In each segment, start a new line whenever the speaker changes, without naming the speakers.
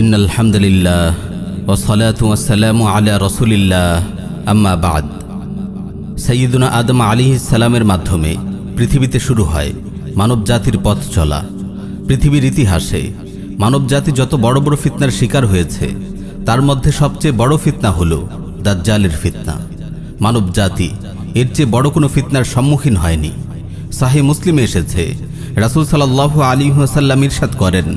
In আলহামদুলিল্লাহ ওসলাত ওয়াসালাম আলা রসুলিল্লাহ। আম্মা বাদ। সঈদুনা আদম আলী সালামের মাধ্যমে পৃথিবীতে শুরু হয় মানব জাতির পথ চলা। পৃথিবীর ইতিহাসে মানবজাতি যত বড় বড় ফিতনার শিকার হয়েছে, তার মধ্যে সবচেয়ে বড় ফিতনা হল দাজ্জালের ফিতনা। মানবজাতি এর চেয়ে বড় কোনো ফিতনার সম্মুখীন হয়নি। সাহে মুসলিমে এসেছে, রাসুল সাল্লাহ আলী হাসাল্লাম ইরশাদ করেন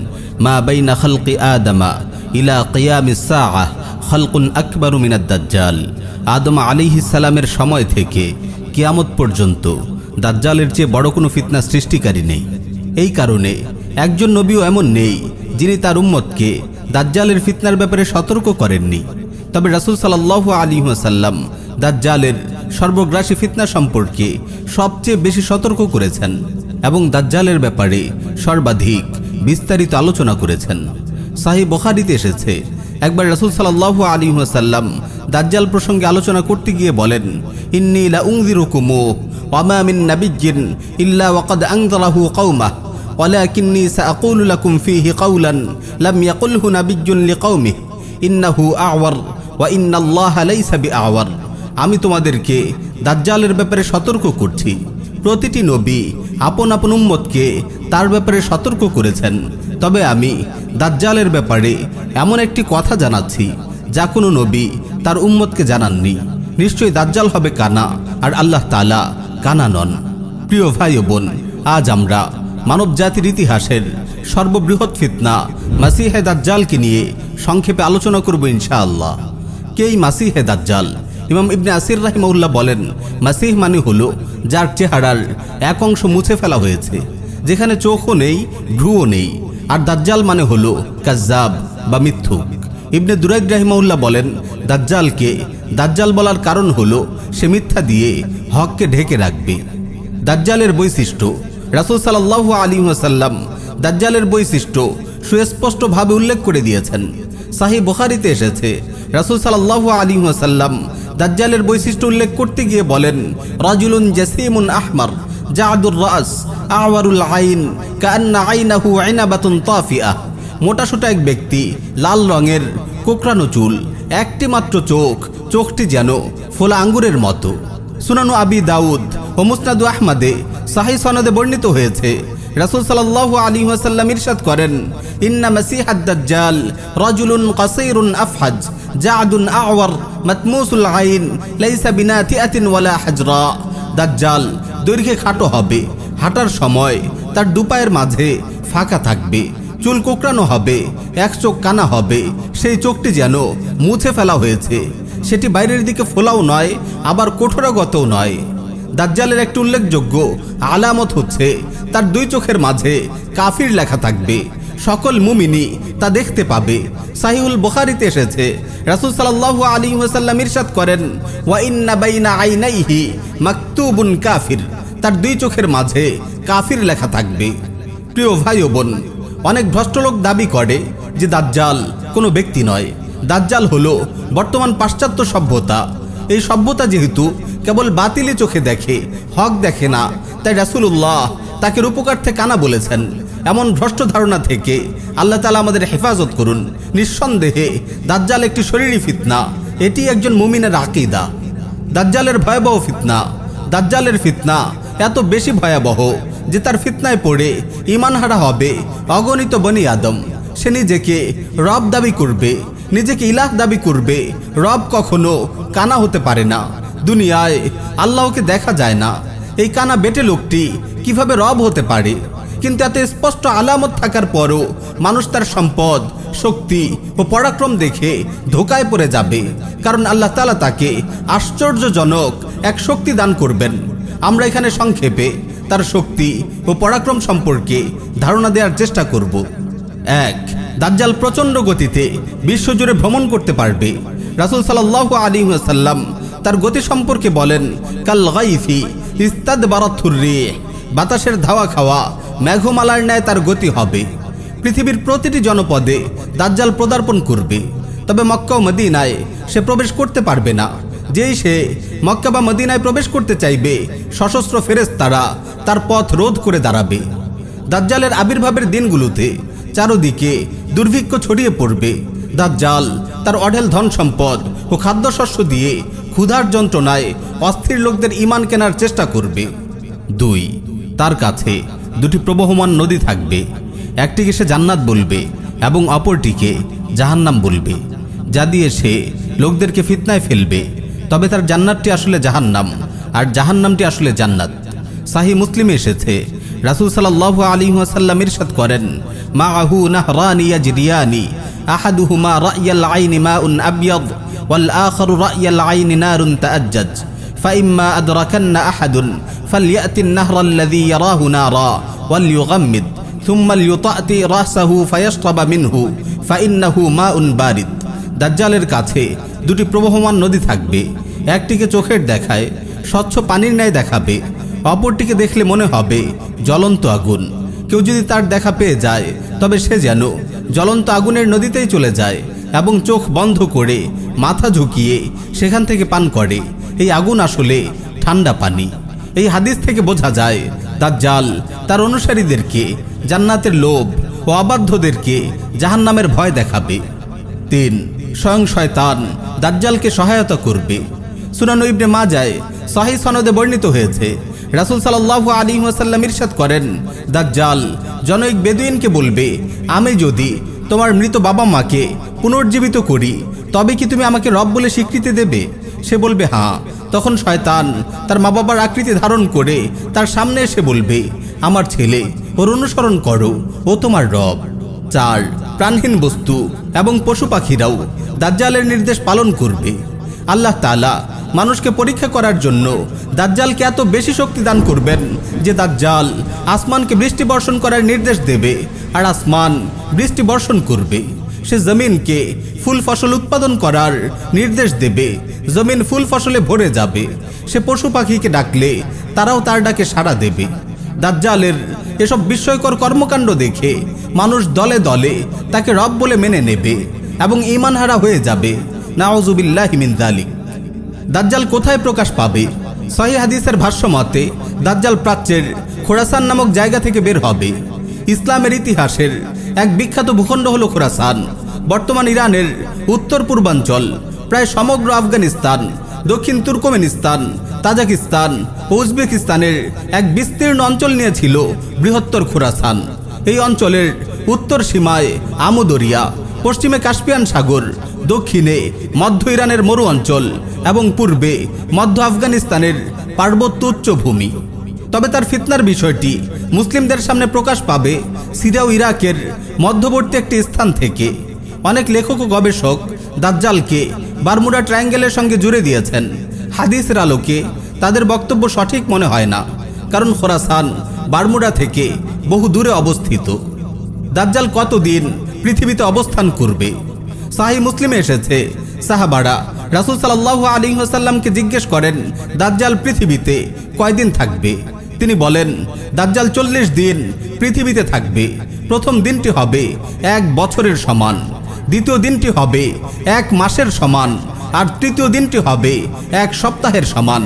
মা বাইনা খালকি আদামা ইলা কিয়ামিস খালকুন আকবরু মিনাদ দাজ্জাল। আদম সালামের সময় থেকে কিয়ামত পর্যন্ত দাজ্জালের চেয়ে বড় কোনো ফিতনা সৃষ্টিকারী নেই। এই কারণে একজন নবীও এমন নেই যিনি তার উম্মতকে দাজ্জালের ফিতনার ব্যাপারে সতর্ক করেননি। তবে রাসুল সাল্লাহ আলী সাল্লাম দাজ্জালের সর্বগ্রাসী ফিতনা সম্পর্কে সবচেয়ে বেশি সতর্ক করেছেন এবং দাজ্জালের ব্যাপারে সর্বাধিক বিস্তারিত আলোচনা করেছেন। সাহি বখারিতে এসেছে, একবার রাসুল সাল্লাহ আলী সাল্লাম দাজ্জাল প্রসঙ্গে আলোচনা করতে গিয়ে বলেন, ইন্নি লা ওয়াকাদ ইন্নাহু আওয়ার ওয়া ইন্নাল্লাহ আমি তোমাদেরকে দাজ্জালের ব্যাপারে সতর্ক করছি। প্রতিটি নবী আপন আপন উম্মতকে তার ব্যাপারে সতর্ক করেছেন। তবে আমি দাজ্জালের ব্যাপারে এমন একটি কথা জানাচ্ছি, যা কোনো নবী তার উম্মতকে জানাননি। নিশ্চয়ই দাজ্জাল হবে কানা, আর আল্লাহ তালা কানা নন। প্রিয় ভাই বোন, আজ আমরা মানব জাতির ইতিহাসের সর্ববৃহৎ ফিতনা মাসিহে দাজ্জালকে নিয়ে সংক্ষেপে আলোচনা করব ইনশাআল্লাহ। কেই মাসিহে দাজ্জাল? ইমাম ইবনে আসির রাহিমাউল্লাহ বলেন, মাসিহ মানে হলো যার চেহারার এক অংশ মুছে ফেলা হয়েছে। যেখানে চোখও নেই, ভ্রুও নেই। আর দাজ্জাল মানে হলো কাজ্জাব বা মিথ্যুক। ইবনে দুরাইদ রাহিমাউল্লাহ বলেন, দাজ্জালকে দাজ্জাল বলার কারণ হলো সে মিথ্যা দিয়ে হককে ঢেকে রাখবে। দাজ্জালের বৈশিষ্ট্য, রাসুল সাল্লাহ আলী সাল্লাম দাজ্জালের বৈশিষ্ট্য সুস্পষ্টভাবে উল্লেখ করে দিয়েছেন। সাহি বুখারিতে এসেছে, রাসুল সাল্লাহ আলী সাল্লাম দাজ্জালের বৈশিষ্ট্য উল্লেখ করতে গিয়ে বলেন, রাজুলুন জাসিমুন আহমার। জাহাদুর রাস, আওয়ারুল আইন, কান্না আইনাহু আইনাবাতুন তাফিয়া মোটাসোটা এক ব্যক্তি, লাল রঙের কোকড়ানো চুল, একটি মাত্র চোখ, চোখটি যেন ফোলা আঙ্গুরের মতো। সুনানু আবি দাউদ ও মুসনাদু আহমদে সাহি সনদে বর্ণিত হয়েছে, রাসূল সাল্লাল্লাহু আলাইহি ওয়াসাল্লাম ইরশাদ করেন, ইন্না মাসিহাদ দাজ্জাল রাজুলুন কাসীরুন আফহাজ জাআদুন আওয়ার, মাতমুসুল আইন, লাইসা বিনাতিআতিন ওয়ালা হাজরা। দাজ্জাল দৈর্ঘ্যে খাটো হবে। হাঁটার সময় তার দুপায়ের মাঝে ফাঁকা থাকবে। চুল কোকড়ানো হবে, এক চোখ কানা হবে। সেই চোখটি যেন মুছে ফেলা হয়েছে। সেটি বাইরের দিকে ফোলাও নয়, আবার কঠোরাগতও নয়। দাজ্জালের একটি উল্লেখযোগ্য আলামত হচ্ছে, তার দুই চোখের মাঝে কাফির লেখা থাকবে। সকল মুমিনি তা দেখতে পাবে। সাহিউল বুখারিতে এসেছে, রাসূল সাল্লাল্লাহু আলী ওয়াসাল্লাম ইরশাদ করেন, ওয়া বাইনা আইনাইহি মাকতুবুন কাফির। তার দুই চোখের মাঝে কাফির লেখা থাকবে। প্রিয় ভাই ও বোন, অনেক ভ্রষ্ট লোক দাবি করে যে দাজ্জাল কোনো ব্যক্তি নয়। দাজ্জাল হলো বর্তমান পাশ্চাত্য সভ্যতা। এই সভ্যতা যেহেতু কেবল বাতিলি চোখে দেখে, হক দেখে না, তাই রাসুল্লাহ তাকে রূপকার্থে কানা বলেছেন। এমন ভ্রষ্ট ধারণা থেকে আল্লাহ তালা আমাদের হেফাজত করুন। নিঃসন্দেহে দাজ্জাল একটি শরীরী ফিতনা, এটি একজন মুমিনের আকিদা। দাজ্জালের ভয়াবহ ফিতনা দাজ্জালের ফিতনা এত বেশি ভয়াবহ যে তার ফিতনায় পড়ে ইমান হারা হবে অগণিত বনি আদম। সে নিজেকে রব দাবি করবে, নিজেকে ইলাহ দাবি করবে, রব কখনো কানা হতে পারে না। দুনিয়ায় আল্লাহকে দেখা যায় না। এই কানা বেটে লোকটি কীভাবে রব হতে পারে? কিন্তু এত স্পষ্ট আলামত থাকার পরও মানুষ তার সম্পদ শক্তি ও পরাক্রম দেখে ধোকায় পড়ে যাবে। কারণ আল্লাহ তালা তাকে আশ্চর্যজনক এক শক্তি দান করবেন। আমরা এখানে সংক্ষেপে তার শক্তি ও পরাক্রম সম্পর্কে ধারণা দেওয়ার চেষ্টা করব। এক, দাজ্জাল প্রচণ্ড গতিতে বিশ্বজুড়ে ভ্রমণ করতে পারবে। রাসুল সাল্লাহ আলী সাল্লাম তার গতি সম্পর্কে বলেন, কাল ইস্তাদ রে বাতাসের ধাওয়া খাওয়া, মেঘমালার ন্যায় তার গতি হবে। পৃথিবীর প্রতিটি জনপদে দাজ্জাল পদার্পণ করবে। তবে মক্কা ও মদিনায় সে প্রবেশ করতে পারবে না। যেই সে মক্কা বা মদিনায় প্রবেশ করতে চাইবে, সশস্ত্র ফেরেশতারা তার পথ রোধ করে দাঁড়াবে। দাজ্জালের আবির্ভাবের দিনগুলোতে চারদিকে দুর্ভিক্ষ ছড়িয়ে পড়বে। দাজ্জাল তার অঢেল ধন সম্পদ ও খাদ্যশস্য দিয়ে ক্ষুধার যন্ত্রণায় অস্থির লোকদের ইমান কেনার চেষ্টা করবে। দুই, তার কাছে দুটি প্রবহমান নদী থাকবে। একটিকে সে জান্নাত বলবে এবং অপরটিকে জাহান্নাম বলবে যা দিয়ে সে লোকদেরকে ফিতনায় ফেলবে তবে তার জান্নাতটি আসলে জাহান্নাম আর জাহান্নামটি আসলে জান্নাত সাহি মুসলিমে এসেছে রাসুল সাল্লাহ আলী ওয়াসাল্লাম ইরশাদ করেন মা আহু নাহরানি ইয়াজরিয়ানি আহাদুহুমা রা'য়াল আইনি মাউন আবিয়াদ ওয়াল আখারু রা'য়াল আইনি নারুন তাআজ্জাজ فإما أدركن أحد فليأتي النهر الذي يراه نارا وليغمد সুম্মাল ইউতাতি রাসাহু ফায়াশরাবা মিনহু ফাইন্নাহু মাউন বারিদ দাজ্জালের কাছে দুটি প্রবহমান নদী থাকবে। একটিকে চোখের দেখায়, স্বচ্ছ পানির ন্যায় দেখাবে। অপরটিকে দেখলে মনে হবে, জ্বলন্ত আগুন। কেউ যদি তার দেখা পেয়ে যায়, তবে সে যেন জ্বলন্ত আগুনের নদীতেই চলে যায় এবং চোখ বন্ধ করে মাথা ঝুঁকিয়ে সেখান থেকে পান করে। এই আগুন আসলে ঠান্ডা পানি। এই হাদিস থেকে বোঝা যায়, দাজ্জাল তার অনুসারীদেরকে জান্নাতের লোভ ও অবাধ্যদেরকে জাহান্নামের ভয় দেখাবে। তিন, স্বয়ং শয়তান দাজ্জালকে সহায়তা করবে। সুনানু ইবনে মাজায় সহি সনদে বর্ণিত হয়েছে, রাসূল সাল্লাল্লাহু আলাইহি ওয়াসাল্লাম ইরশাদ করেন, দাজ্জাল জনৈক বেদুইনকে বলবে, আমি যদি তোমার মৃত বাবা মাকে পুনর্জীবিত করি, তবে কি তুমি আমাকে রব বলে স্বীকৃতি দেবে সে বলবে হ্যাঁ। তখন শয়তান তার মা বাবার আকৃতি ধারণ করে তার সামনে এসে বলবে, আমার ছেলে ওর অনুসরণ করো, ও তোমার রব। চার প্রাণহীন বস্তু এবং পশু পাখিরাও দাজ্জালের নির্দেশ পালন করবে। আল্লাহ তাআলা মানুষকে পরীক্ষা করার জন্য দাজ্জালকে এত বেশি শক্তি দান করবেন যে দাজ্জাল আসমানকে বৃষ্টি বর্ষণ করার নির্দেশ দেবে আর আসমান বৃষ্টি বর্ষণ করবে। সে জমিনকে ফুল ফসল উৎপাদন করার নির্দেশ দেবে। জমিন ফুল ফসলে ভরে যাবে। সে পশু পাখিকে ডাকলে তারাও তার ডাকে সাড়া দেবে। দাজ্জালের এসব বিস্ময়কর কর্মকাণ্ড দেখে মানুষ দলে দলে তাকে রব বলে মেনে নেবে এবং ইমানহারা হয়ে যাবে। নাওজুবিল্লাহ মিন জালিক দাজ্জাল কোথায় প্রকাশ পাবে? সহি হাদিসের ভাষ্য মতে, দাজ্জাল প্রাচ্যের খোরাসান নামক জায়গা থেকে বের হবে। ইসলামের ইতিহাসের এক বিখ্যাত ভূখণ্ড হল খোরাসান। বর্তমান ইরানের উত্তর পূর্বাঞ্চল প্রায় সমগ্র আফগানিস্তান, দক্ষিণ তুর্কমেনিস্তান তাজাকিস্তান, উজবেকিস্তানের এক বিস্তীর্ণ অঞ্চল নিয়েছিল বৃহত্তর খোরাসান। এই অঞ্চলের উত্তর সীমায় আমুদরিয়া, পশ্চিমে কাস্পিয়ান সাগর, দক্ষিণে মধ্য ইরানের মরু অঞ্চল এবং পূর্বে মধ্য আফগানিস্তানের পার্বত্য উচ্চভূমি। তবে তার ফিতনার বিষয়টি মুসলিমদের সামনে প্রকাশ পাবে সিরিয়া ইরাকের মধ্যবর্তী একটি স্থান থেকে। অনেক লেখক ও গবেষক দাজ্জালকে বারমুডা ট্রায়াঙ্গেলের সঙ্গে জুড়ে দিয়েছেন। হাদিসের আলোকে তাদের বক্তব্য সঠিক মনে হয় না, কারণ খোরাসান বারমুডা থেকে বহু দূরে অবস্থিত। দাজ্জাল কতদিন পৃথিবীতে অবস্থান করবে? সাহি মুসলিমে এসেছে সাহাবাড়া রাসুল সাল্লাহ আলী হাসাল্লামকে জিজ্ঞেস করেন, দাজ্জাল পৃথিবীতে কয়দিন থাকবে? তিনি বলেন, দাজ্জাল চল্লিশ দিন পৃথিবীতে থাকবে। প্রথম দিনটি হবে এক বছরের সমান, দ্বিতীয় দিনটি হবে এক মাসের সমান আর তৃতীয় দিনটি হবে এক সপ্তাহের সমান।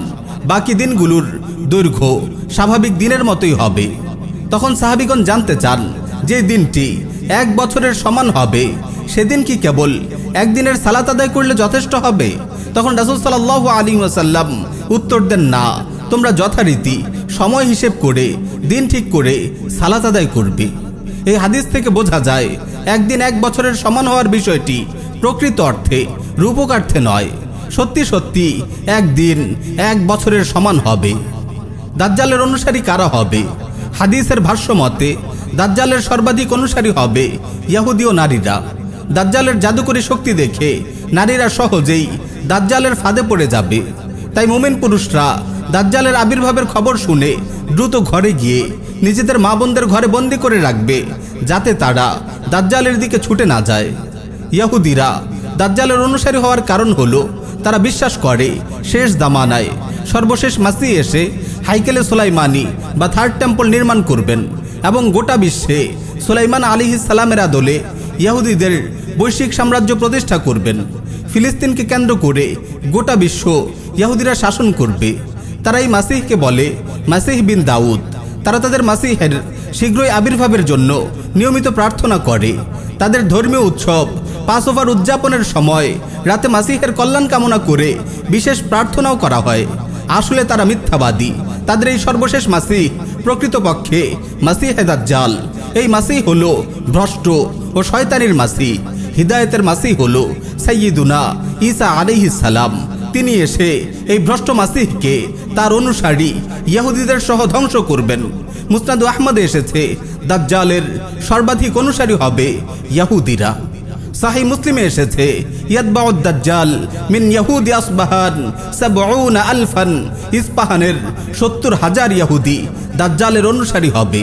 বাকি দিনগুলোর দৈর্ঘ্য স্বাভাবিক দিনের মতোই হবে। তখন সাহাবিগণ জানতে চান, যে দিনটি এক বছরের সমান হবে, সেদিন কি কেবল একদিনের সালাত আদায় করলে যথেষ্ট হবে? তখন রাসুল সাল্লাহ আলী ওয়াসাল্লাম উত্তর দেন, না, তোমরা যথারীতি সময় হিসেব করে, দিন ঠিক করে সালাত আদায় করবে। এই হাদিস থেকে বোঝা যায়, একদিন এক বছরের সমান হওয়ার বিষয়টি প্রকৃত অর্থে রূপকার্থে নয়। সত্যি সত্যি একদিন এক বছরের সমান হবে। দাজ্জালের অনুসারী কারা হবে? হাদিসের ভাষ্য মতে, দাজ্জালের সর্বাধিক অনুসারী হবে ইয়াহুদীয় নারীরা। দাজ্জালের জাদুকরী শক্তি দেখে নারীরা সহজেই দাজ্জালের ফাঁদে পড়ে যাবে। তাই মোমেন পুরুষরা দাজ্জালের আবির্ভাবের খবর শুনে দ্রুত ঘরে গিয়ে নিজেদের মা বোনদের ঘরে বন্দি করে রাখবে, যাতে তারা দাজ্জালের দিকে ছুটে না যায়। ইয়াহুদিরা দাজ্জালের অনুসারী হওয়ার কারণ হলো, তারা বিশ্বাস করে, শেষ দামানায় সর্বশেষ মাসি এসে হাইকেলে সোলাইমানি বা থার্ড টেম্পল নির্মাণ করবেন এবং গোটা বিশ্বে সোলাইমান আলী সালামের আদলে ইয়াহুদিদের বৈশ্বিক সাম্রাজ্য প্রতিষ্ঠা করবেন। ফিলিস্তিনকে কেন্দ্র করে গোটা বিশ্ব ইয়াহুদিরা শাসন করবে। তারা এই মাসিহকে বলে মাসিহ বিন দাউদ। তারা তাদের মাসিহের শীঘ্রই আবির্ভাবের জন্য নিয়মিত প্রার্থনা করে।
তাদের ধর্মীয় উৎসব পাস ওভার উদযাপনের সময় রাতে মাসিহের কল্যাণ কামনা করে বিশেষ প্রার্থনাও করা হয়। আসলে তারা মিথ্যাবাদী। তাদের এই সর্বশেষ মাসিহ প্রকৃতপক্ষে মাসিহে দাজ্জাল। এই মাসিহ হলো ভ্রষ্ট ও শয়তানির মাসি হিদায়তের মাসি হলো সাইয়িদুনা ঈসা সালাম। তিনি এসে এই ভ্রষ্ট মাসিহকে তার অনুসারী ইহুদিদের সহ ধ্বংস করবেন। মুসনাদ আহমদে এসেছে দাজ্জালের সর্বাধিক অনুসারী হবে ইয়াহুদিরা সাহি মুসলিমে এসেছে। ইয়াতবাউদ দাজ্জাল মিন ইয়াহুদি আসবাহান আলফান, ইস্পাহানের সত্তর হাজার ইয়াহুদি দাজ্জালের অনুসারী হবে।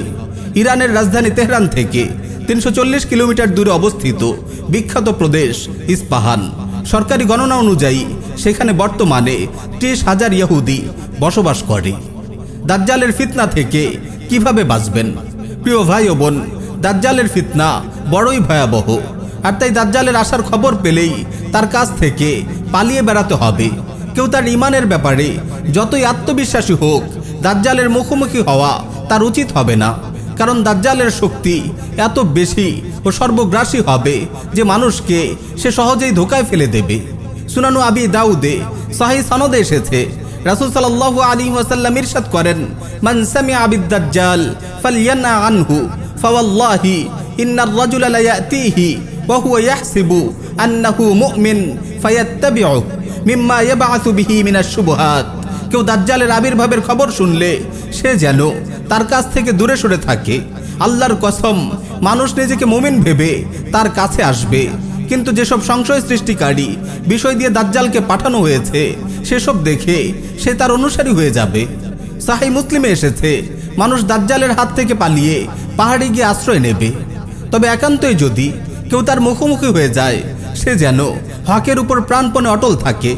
ইরানের রাজধানী তেহরান থেকে তিনশো চল্লিশ কিলোমিটার দূরে অবস্থিত বিখ্যাত প্রদেশ ইস্পাহান। সরকারি গণনা অনুযায়ী সেখানে বর্তমানে ত্রিশ হাজার ইহুদি বসবাস করে। দাজ্জালের ফিতনা থেকে কীভাবে বাঁচবেন? প্রিয় ভাই ও বোন, দাজ্জালের ফিতনা বড়ই ভয়াবহ। আর তাই দাজ্জালের আসার খবর পেলেই তার কাছ থেকে পালিয়ে বেড়াতে হবে। কেউ তার ইমানের ব্যাপারে যতই আত্মবিশ্বাসী হোক, দাজ্জালের মুখোমুখি হওয়া তার উচিত হবে না। কারণ দাজ্জালের শক্তি এত বেশি ও সর্বগ্রাসী হবে যে মানুষকে সে সহজেই ধোকায় ফেলে দেবে। সুনানু আবি দাউদে সাহি সনদে এসেছে, রাসূল সাল্লাল্লাহু আলাইহি ওয়াসাল্লাম ইরশাদ করেন, মান সামিআ আবিদ দাজ্জাল ফালয়ানা আনহু, ফাওয়াল্লাহি ইন্নার রাজুলা লা হুয়া ইয়াহসিবু আন্নাহু মুমিন ফায়াত্তাবিউ মিম্মা ইয়াবআসু বিহি মিনাশ শুবহাত কেউ দাজ্জালের আবির্ভাবের খবর শুনলে সে যেন তার কাছ থেকে দূরে সরে থাকে। আল্লাহর কসম, মানুষ নিজেকে মুমিন ভেবে তার কাছে আসবে। কিন্তু যেসব সংশয় সৃষ্টিকারী বিষয় দিয়ে দাজ্জালকে পাঠানো হয়েছে, সেসব দেখে সে তার অনুসারী হয়ে যাবে। সাহি মুসলিমে এসেছে, মানুষ দাজ্জালের হাত থেকে পালিয়ে পাহাড়ে গিয়ে আশ্রয় নেবে। তবে একান্তই যদি কেউ তার মুখোমুখি হয়ে যায়। সে যেন হকের উপর প্রাণপণে অটল থাকে।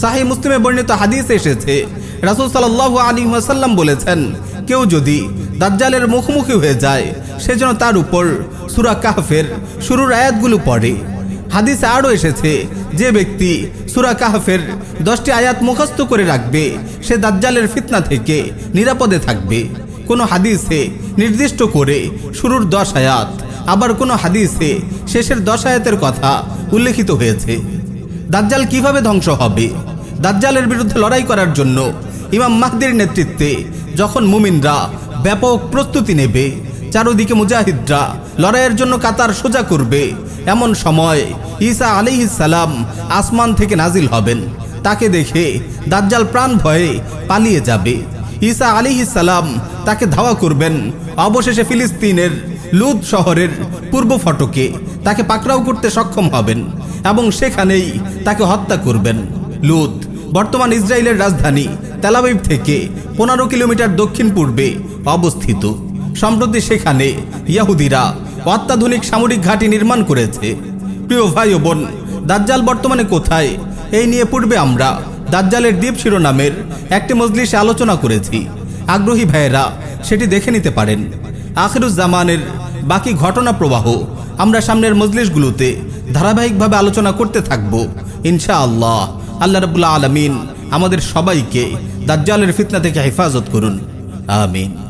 সাহি মুসলিমে বর্ণিত হাদিস এসেছে, রাসুল সাল্লাহ আলী ওয়াসাল্লাম বলেছেন, কেউ যদি দাজ্জালের মুখোমুখি হয়ে যায়, সে যেন তার উপর সুরা কাহফের শুরুর আয়াতগুলো পড়ে। হাদিসে আরও এসেছে, যে ব্যক্তি সুরা কাহফের দশটি আয়াত মুখস্থ করে রাখবে, সে দাজ্জালের ফিতনা থেকে নিরাপদে থাকবে। কোনো হাদিসে নির্দিষ্ট করে শুরুর দশ আয়াত আবার কোনো হাদিসে শেষের দশ আয়াতের কথা উল্লেখিত হয়েছে। দাজ্জাল কীভাবে ধ্বংস হবে? দাজ্জালের বিরুদ্ধে লড়াই করার জন্য ইমাম মাহদির নেতৃত্বে যখন মুমিনরা ব্যাপক প্রস্তুতি নেবে, চারদিকে মুজাহিদরা লড়াইয়ের জন্য কাতার সোজা করবে, এমন সময় ঈসা সালাম আসমান থেকে নাজিল হবেন। তাকে দেখে দাজ্জাল প্রাণ ভয়ে পালিয়ে যাবে। ঈসা সালাম তাকে ধাওয়া করবেন, অবশেষে ফিলিস্তিনের লুদ শহরের পূর্ব ফটকে তাকে পাকড়াও করতে সক্ষম হবেন এবং সেখানেই তাকে হত্যা করবেন। লুদ বর্তমান ইসরায়েলের রাজধানী তেলাবিব থেকে পনেরো কিলোমিটার দক্ষিণ পূর্বে অবস্থিত। সম্প্রতি সেখানে ইয়াহুদিরা অত্যাধুনিক সামরিক ঘাঁটি নির্মাণ করেছে। প্রিয় ভাই ও বোন, দাজ্জাল বর্তমানে কোথায়? এই নিয়ে পূর্বে আমরা দাজ্জালের দ্বীপ শিরোনামের একটি মজলিসে আলোচনা করেছি। আগ্রহী ভাইয়েরা সেটি দেখে নিতে পারেন। আখিরুজ্জামানের বাকি ঘটনা প্রবাহ। আমরা সামনের মজলিশগুলোতে ধারাবাহিকভাবে আলোচনা করতে থাকব। ইনশা আল্লাহ আল্লাহ রবুল্লা আলমিন আমাদের সবাইকে দাজ্জালের ফিতনা থেকে হেফাজত করুন। আমিন।